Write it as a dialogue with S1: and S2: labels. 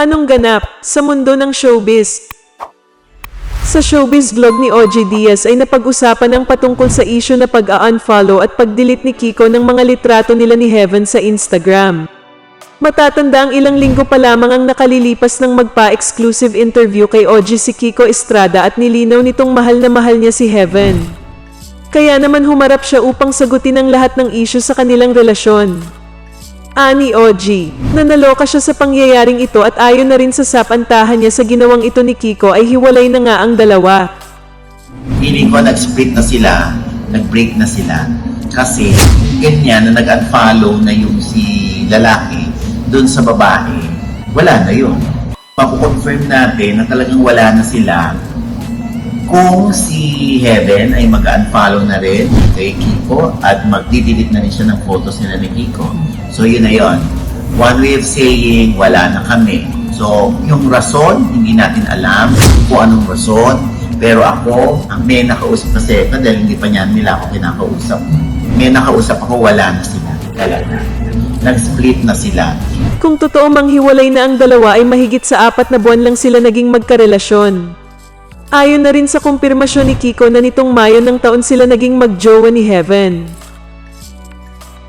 S1: Anong ganap sa mundo ng showbiz? Sa showbiz vlog ni OG Diaz ay napag-usapan ang patungkol sa issue na pag-unfollow at pag-delete ni Kiko ng mga litrato nila ni Heaven sa Instagram. Matatanda ang ilang linggo pa lamang ang nakalilipas ng magpa-exclusive interview kay OG si Kiko Estrada at nilinaw nitong mahal na mahal niya si Heaven. Kaya naman humarap siya upang sagutin ang lahat ng issue sa kanilang relasyon. Ani OG, na naloka siya sa pangyayaring ito at ayon na rin sa sapantahan niya sa ginawang ito ni Kiko ay hiwalay na nga ang dalawa.
S2: Feeling ko nag-split na sila, nag-break na sila. Kasi ganyan na nag-unfollow na yung si lalaki dun sa babae, wala na yun. Makukonfirm natin na talagang wala na sila kung si Heaven ay mag-unfollow na rin kay Kiko at mag-delete na rin siya ng photos nila ni Kiko. So yun na yun. One way of saying, wala na kami. So, yung rason, hindi natin alam kung anong rason. Pero ako, ang may nakausap kasi ako dahil hindi pa niya nila ako kinakausap. May nakausap ako, wala na sila. Talaga. Nag-split na sila.
S1: Kung totoo mang hiwalay na ang dalawa ay mahigit sa apat na buwan lang sila naging magkarelasyon. Ayon na rin sa kumpirmasyon ni Kiko na nitong Mayo ng taon sila naging magjowa ni Heaven.